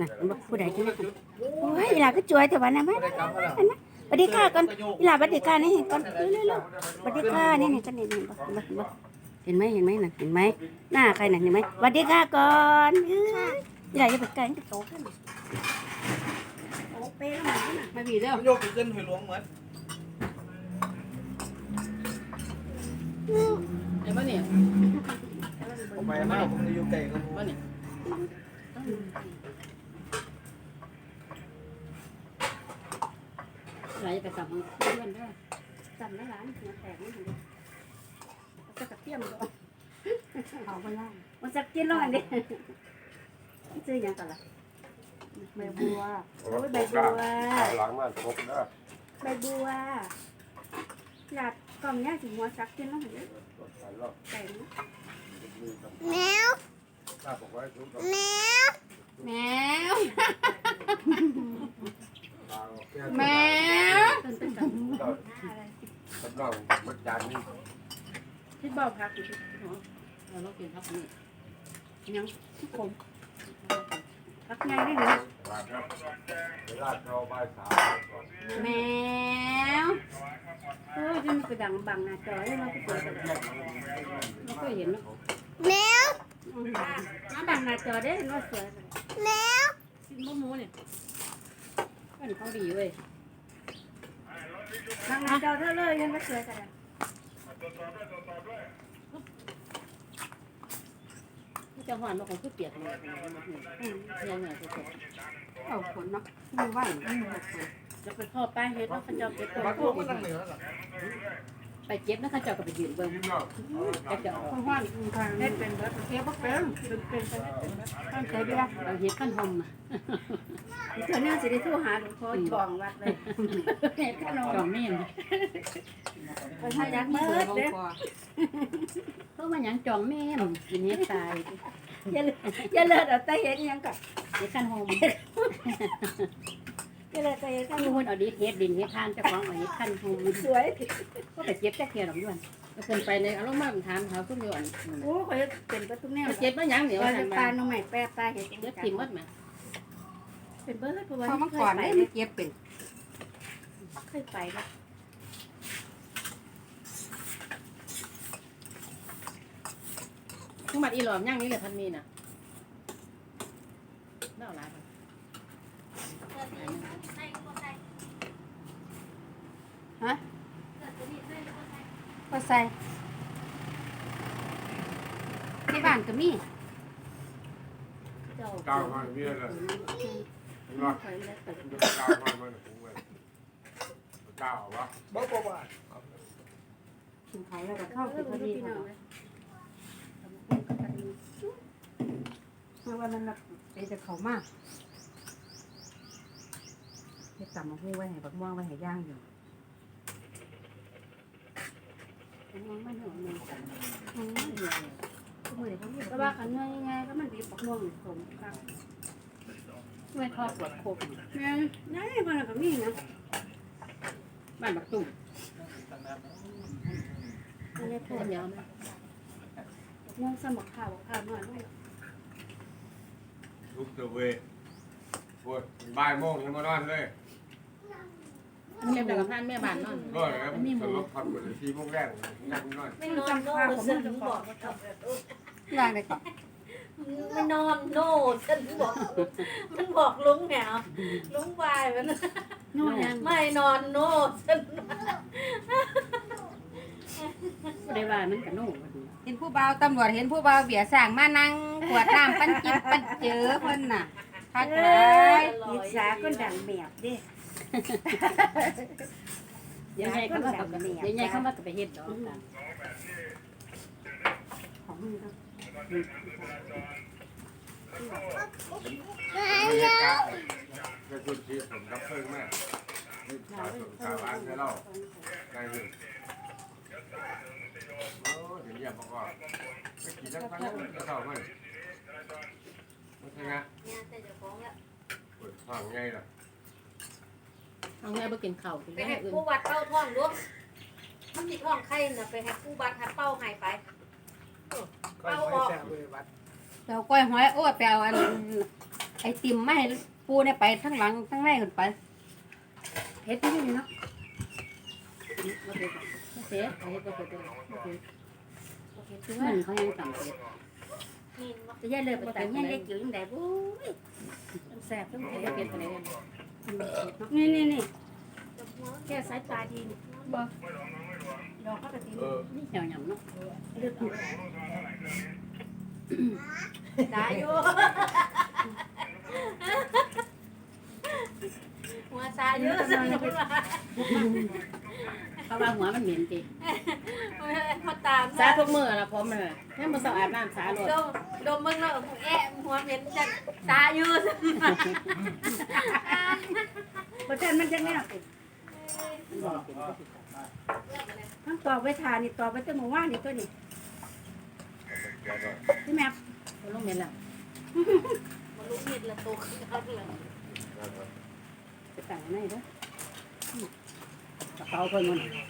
น่ะเห็นบ่ผู้ใดที่นั่นโอ้ยอีหลาก็จวยแต่ว่านะแม่ไม่ได้กลับมาแล้วสวัสดีค่ะก่อนอีหลาสวัสดีค่ะนี่เห็นก่อนเร็วๆๆสวัสดีค่ะนี่นี่ก็นี่นี่บ่บ่บ่เห็นไหมเห็นไหมน่ะเห็นไหมหน้าใครน่ะเห็นไหมสวัสดีค่ะก่อนเอ้ยอีหลาจะไปไกลจะโตขึ้นโอ้เป๊ะแล้วมันน่ะมาบีแล้วโยกไปขึ้นหอยหลวงเหมือนเดี๋ยวมาเนี่ยผมไปมากผมจะอยู่ไกลกับมาเนี่ย ไหลไปสับมือเพื่อนได้จำได้ร้านหัวแตกนี่เห็นดิจะกระเทียมก่อนเอาไปล่างมันจะกินแล้วอันนี้ซื้อยังกันล่ะใบบัวโอ้ยใบบัวหลังมันครบนะใบบัวหลาดกล่องเนี้ยถึงหัวซักกินแล้วเห็นดิหันรอบไก่เนาะแมวหน้าบอกว่าทุกคนแมวแมว กำลังมัดจานนี่คิดเบาพักอยู่ที่เราต้องกินครับนี่ยังขมพักไงได้หนึ่งเวลาเราบ่ายสามแมวโอ้ยจนมันไปดังบังหน้าจอเลยเราก็เปิดกันไม่เคยเห็นเนาะมาดังหน้าจอได้เห็นว่าสวยกินหมูเนี่ยเป็นเขาดีเว้ย ทางหน้าเท่าเลยยังว่าสวยกันจะหวานมาของผู้เปียกเลยยังไงสุดเอาผลเนาะมือว่างจะเป็นพ่อป้าเฮ็ดว่าเขาจะเก็บตัวมาพวกมันตั้งเหนือหรอ ไปเก็บนะเขาเจ้าก็ไปยืนเบิ่งก็จะออกข้างว่างทางเน็ตเป็นแบบเทียบเป็นเป็นเป็นเป็นตั้งใจดีละเราเฮ็ดขั้นหอมนะเดี๋ยวนี้สิได้โทรหาหลวงพ่อจองวัดเลยเฮ็ดขั้นหอมจอมแม่นไปหายักษ์เบิดเด้เพราะว่าหยังจองแม่นกินเฮ็ดตายอย่าเลิศอย่าเลิศเอาแต่เฮ็ดยังก่อนเฮ็ดขั้นหอม อย่าเลิศแต่านมีคนเอาดิเฮ็ดดินเฮ็ดทานเจ้าของเอาเฮ็ดขั้นหอมสวยก็ไปเก็บจักเทียดอกย้วนก็เพิ่นไปในอารมณ์มาถามเขาซุ่มอยู่อันโอ้ข่อยเป็นประตูแนวเจ็บมาหยังเหนียวว่ปลามาน้องใหม่แปรปลาเฮ็ดเจ็บทิ่มหมดแม่เป็นเบิดเพราะว่าเขามาก่อนได้มันเก็บเป็นเคยไปแล้วทุกมัดอีหลอมย่างนี้เลยพันมีน่ะเล่าหลาย พันก็ใส่ที่บ้านก็มีเจ้าก้าวมาเมียเลยรอดข่อยเลยเปิดก้าวมามันคงเว้ยก้าววะบ้าบ้าบ้ากินเขาแล้วก็เข้ากินพอดีค่ะเมื่อวันนั้นน่ะไปแต่เขามาก เฮ็ดตำมะฮู้ไว้ให้บักม่วงไว้ให้ย่างอยู่มันไม่หอมเลยอืมเดียวก็มือเขาเรียกว่าขันเงยไงก็มันดีปักม่วงสมครับไม่ทอดปวดโคกเนี่ยนี่มันก็มีนะบ้านบักตุ่มอันนี้โทต้ษนยาวนะม่วงสมกข้าวข้าวหน่อยหน่อยลุกเตะเวยโอ้ยบ่ายโมงยังมานอนเลยมันเก็บจากกระพานแม่บ้านนั่นก็เลยครับสลบพักเหมือนสี่โมงแรกยังนอนไม่นอนโน่ฉันถึงบอกย่างได้ก่อนไม่นอนโน่ฉันถึงบอก มันบอกลุงแหวลุงวายมันนอนยังไม่นอนโน่ฉันไม่ได้ว่ามันกระโน่พอดีเห็นผู้บ่าวตำรวจเห็นผู้บ่าวเบียร์สร้างมานั่งขวดน้ำปั้นจิบปั้นเจอเพิ่นน่ะคักหลายยิสาก็ดังแมบเด้ ยังไงเขามากับยังไงเขามากับไปเฮ็ดดอกกันของมึงก็บรรยากาศก็คือที่ผมรับเพิ่งแม่นี่ชาวสวนชาวบ้านให้เราได้หนึ่งโอ้เดี๋ยวเยี่ยมบอกว่าไปขี่จักรยานจะเข้าไหมไม่ใช่ไงเนี่ยแต่เจ้าของละปวดท้องไงล่ะ เอาไงบ่กินข้าวกินไปได้ให้อื่นผู้วัดเป้าท้องด้วยมันติดท้องไข่น่ะไปให้ผู้วัดหาเป้าหายไป ก็ไม่แซ่บเลยวัดเดี๋ยวก้อยหอยโอ้ยไปเอาอันไอติมไม่ให้ปูเนี่ยไปทั้งหลังทั้งในขึ้นไปเฮ็ดที่นี่เนาะบ่เผ็ดบ่เผ็ดบ่เผ็ดบ่เผ็ดบ่เผ็ดคือมันเขายังสั่งเผ็ดนี่มาจะย่าเลยไปแต่ยังได้จิ๋วยังได้บุ้ยแซ่บต้องบ่เผ็ดเผ็ดปานใดเด้ นี่นี่นี่จับหัวแค่สายตาดีบ่ดอกเขาก็ดีเออนี่เหี่ยวหยำเนาะเลือกเอาตายอยู่หัวซาอยู่สนุกว่ะ เขาว่าหัวมันเหม็นติมาตามสาทุกมื้อล่ะผมน่ะแค่มื้อเช้าอาบน้ำสาโลดดมดมมึงแล้วแอะหัวเหม็นจังตาอยู่ประชันมันจะแน่เป็นมันบ่เป็นบ่ผิดทั้งตอกไว้ทานี่ตอกไว้ตั้งหมู่ว่านนี่ตัวนี้เดี๋ยวก่อนพี่แม่บ่ลงเหม็นแล้วมันลุกเม็ดละโตขึ้นเขาเลยเดี๋ยวก่อนไปตั้งไว้ในเด้ออื มกระเป๋าเพิ่นมัน